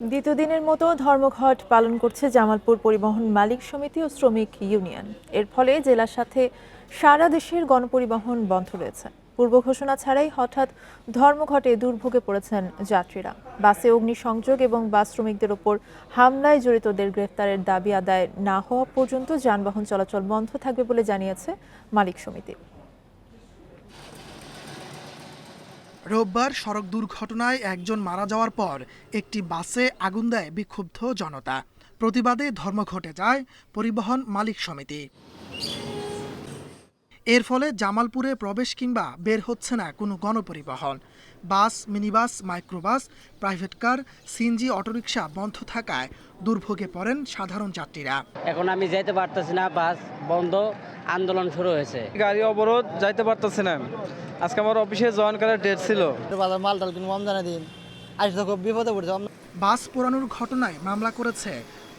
দ্বিতীয় দিনের মতো ধর্মঘট পালন করছে জামালপুর পরিবহন মালিক সমিতি ও শ্রমিক ইউনিয়ন। এর ফলে জেলার সাথে সারা দেশের গণপরিবহন বন্ধ রয়েছে। পূর্ব ঘোষণা ছাড়াই হঠাৎ ধর্মঘটে দুর্ভোগে পড়েছেন যাত্রীরা। বাসে অগ্নিসংযোগ এবং বাস শ্রমিকদের ওপর হামলায় জড়িতদের গ্রেফতারের দাবি আদায় না হওয়া পর্যন্ত যানবাহন চলাচল বন্ধ থাকবে বলে জানিয়েছে মালিক সমিতি। রোববার সড়ক দুর্ঘটনায় একজন মারা যাওয়ার পর একটি বাসে আগুন দেয় বিক্ষুব্ধ জনতা। প্রতিবাদে ধর্মঘটে যায় পরিবহন মালিক সমিতি। এর ফলে জামালপুরে প্রবেশ কিংবা বের হচ্ছে না কোনো গণপরিবহন। Bus minibus microbus private car CNG autorickshaw বন্ধ থাকায় দুর্ভোগে পড়েন সাধারণ যাত্রীরা। এখন আমি যাইতে পারতেছি না বাস বন্ধ আন্দোলন শুরু হয়েছে। গাড়ি অবরোধ যাইতে পারতেছি না। আজকে আমার অফিসে জয়েন করার ডেট ছিল। বাজার মাল টাল কিনবো আমদানি দিন। আজ তো খুব বিপদে পড়ছে। বাস পোড়ানোর ঘটনায় মামলা করেছে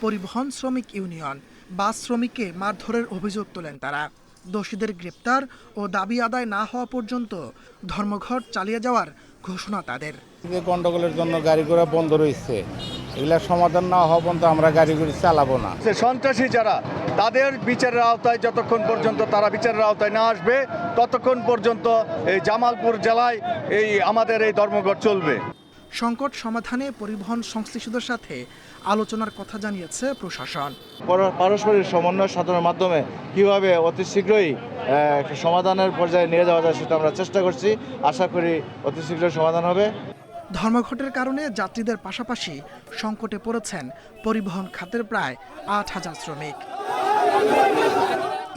পরিবহন শ্রমিক ইউনিয়ন। বাস শ্রমিককে মারধরের অভিযোগ তোলেন তারা। দোষীদের গ্রেপ্তার ও দাবি আদায় না হওয়া পর্যন্ত ধর্মঘট চালিয়ে যাওয়ার ঘোষণা তাদের। যে গন্ডগোলের জন্য গাড়ি ঘোড়া বন্ধ রয়েছে। এগুলা সমাধান না হওয়া পর্যন্ত আমরা গাড়ি ঘুড়ি চালাবো না। সন্ত্রাসী যারা তাদের বিচারের আওতায় যতক্ষণ পর্যন্ত তারা বিচারের আওতায় না আসবে ততক্ষণ পর্যন্ত এই জামালপুর জেলায় এই আমাদের এই ধর্মঘট চলবে। সংকট সমাধানে পরিবহন সংশ্লিষ্টদের সাথে আলোচনার কথা জানিয়েছে প্রশাসন। পারস্পরিক সমন্বয় সাধনের মাধ্যমে কীভাবে অতি শীঘ্রই সমাধানের পর্যায়ে নিয়ে যাওয়া যায় সেটা আমরা চেষ্টা করছি। আশা করি অতি শীঘ্রই সমাধান হবে। ধর্মঘটের কারণে যাত্রীদের পাশাপাশি সংকটে পড়েছেন পরিবহন খাতের প্রায় আট হাজার শ্রমিক।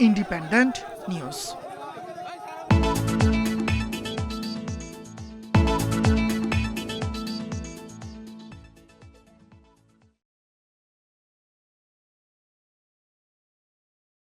Independent News.